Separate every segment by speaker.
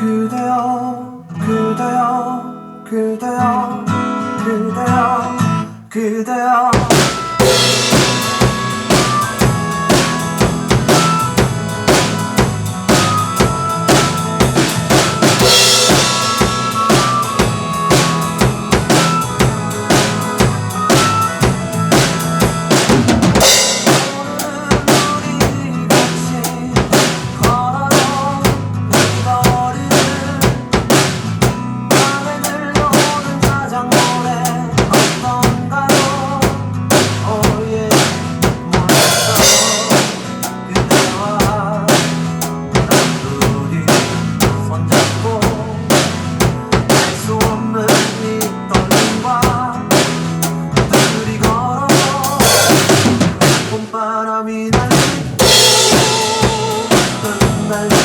Speaker 1: 그대여 그대여 그대여 그대여 그대여. Bye.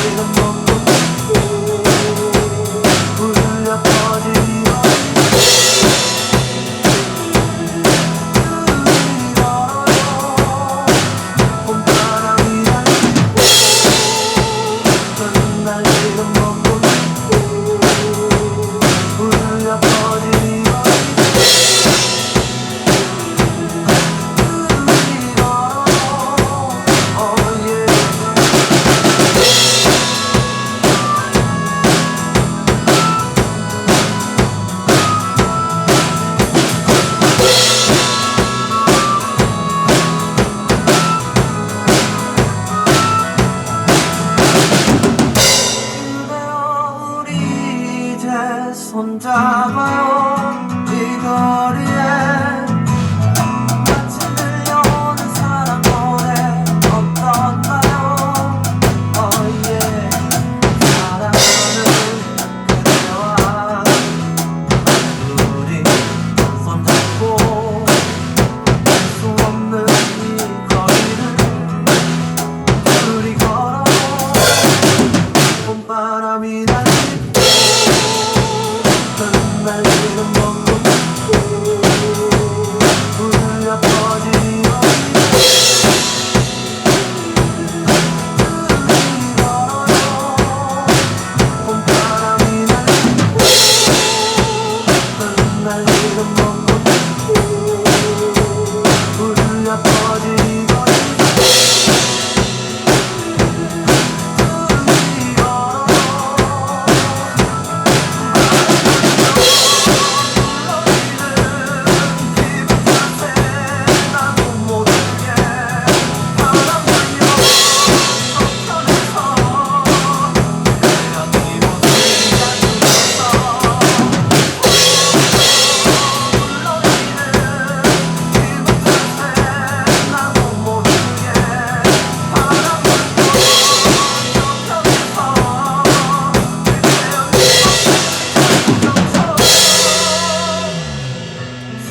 Speaker 1: 손잡아요. 지금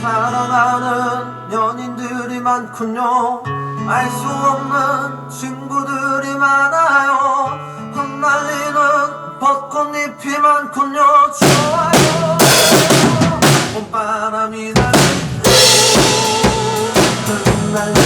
Speaker 1: 사랑하는 연인들이 많군요. 알 수 없는 친구들이 많아요. 흩날리는 벚꽃잎이 많군요. 좋아요. 봄바람이 나는 흩날리